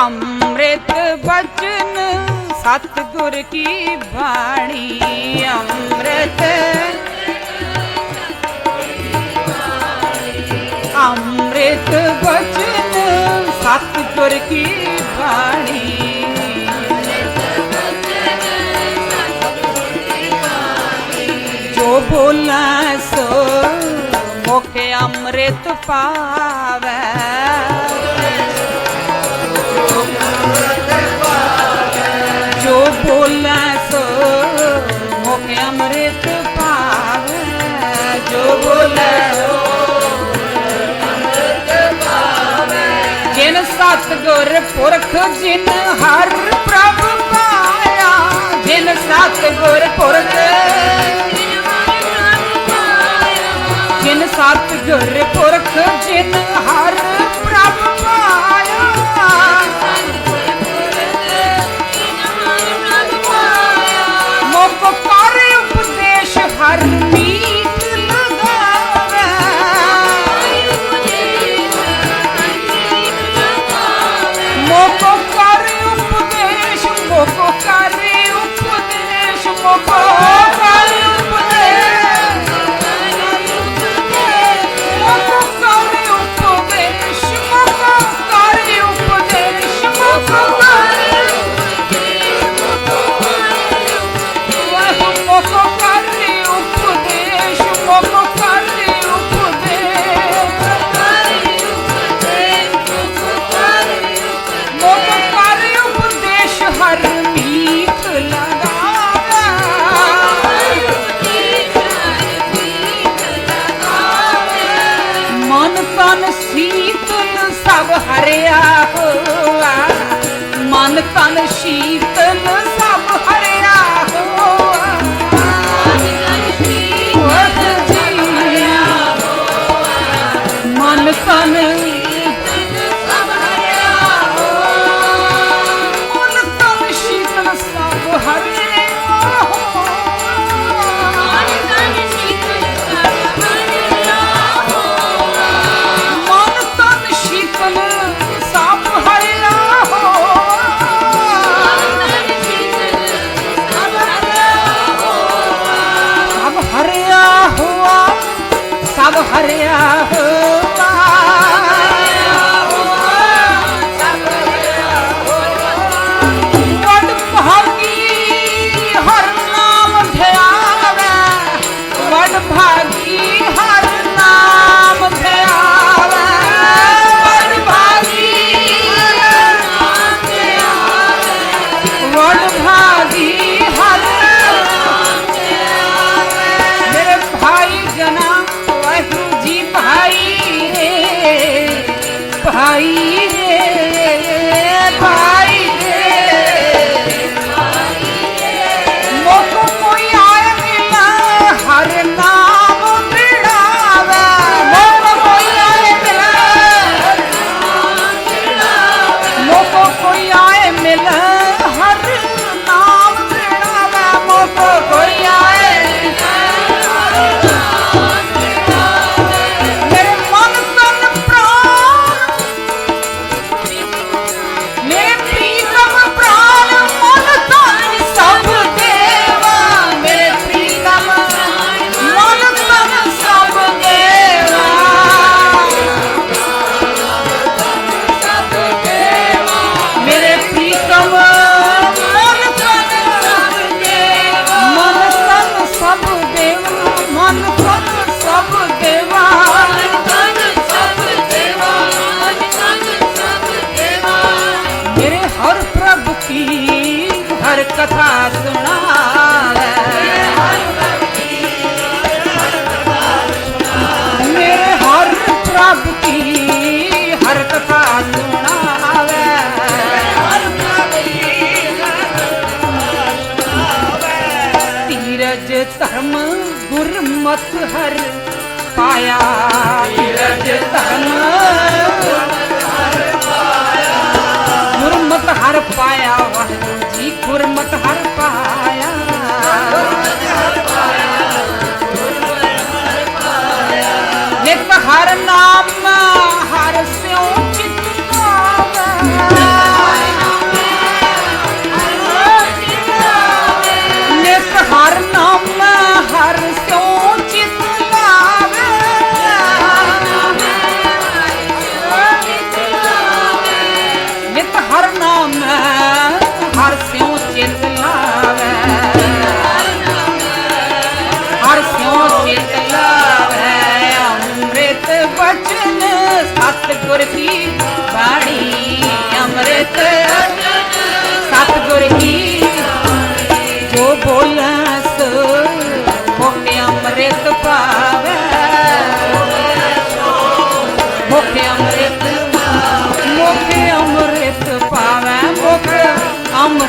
ਅੰਮ੍ਰਿਤ ਬਚਨ, ਸਤਿਗੁਰ ਕੀ ਬਾਣੀ? ਅੰਮ੍ਰਿਤ ਅੰਮ੍ਰਿਤ ਬਚਨ, ਸਤਿਗੁਰ ਕੀ ਬਾਣੀ? ਜੋ ਬੋਲਾ ਸੋ ਮੁਖ ਅੰਮ੍ਰਿਤ ਪਾਵੈ। ਬੋਲੇ ਸੋ ਮੁਖ ਅੰਮ੍ਰਿਤ ਪਾਵੈ ਜੋ ਬੋਲੇ ਸੋ ਜਿਨ ਸਤਗੁਰ ਪੁਰਖ ਜਿਨ ਹਰ ਪ੍ਰਭ ਪਾਇਆ, ਜਿਨ ਸਤਗੁਰ ਪੁਰਖ ਜਿਨ ਸਤਗੁਰ ਪੁਰਖ ਜਿਨ ਸੀਤਲ ਸਭ ਹਰਿਆ ਹੋਆ ਮਨ ਤਨ ਸ਼ੀਤਲ ਸਭ ਕਥਾ ਸੁਣਾਵੇ। ਮੇਰੇ ਹਰ ਪ੍ਰਭ ਕੀ ਹਰ ਕਥਾ ਸੁਣਾਵੇ। ਧੀਰਜ ਧਰਮ ਗੁਰਮਤ ਹਰ ਪਾਇਆ। ਧੀਰਜ ਧਰਮ ਗੁਰਮਤ ਹਰ ਪਾਇਆ ਵਾਹਿਗੁਰੂ। ਗੁਰਮਤ ਹਰ ਪਾਇਆ ਨਿਤ ਹਰ ਨਾਮ ਹਰ ਸਿਉ ਚਿਤ ਲਾਵੇ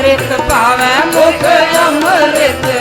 ਅੰਮ੍ਰਿਤ ਪਾਵੇ ਮੁਖ ਅੰਮ੍ਰਿਤ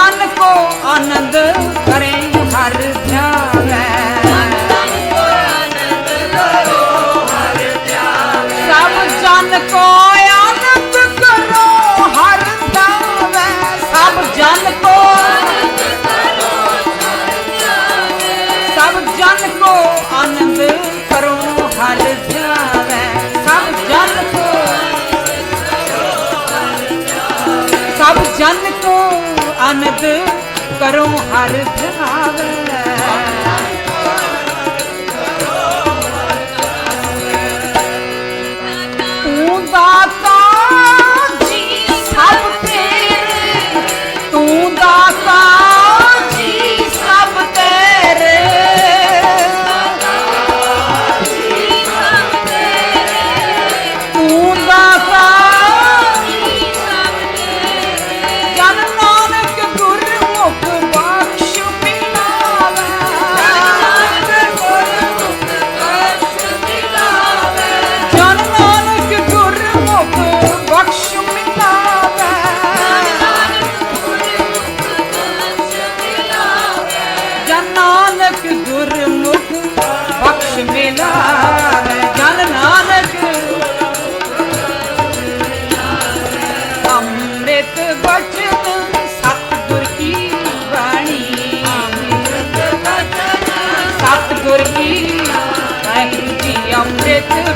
ਆਨੰਦ ਕਰੋ ਹਰ ਵਾਹਿਗੁਰੂ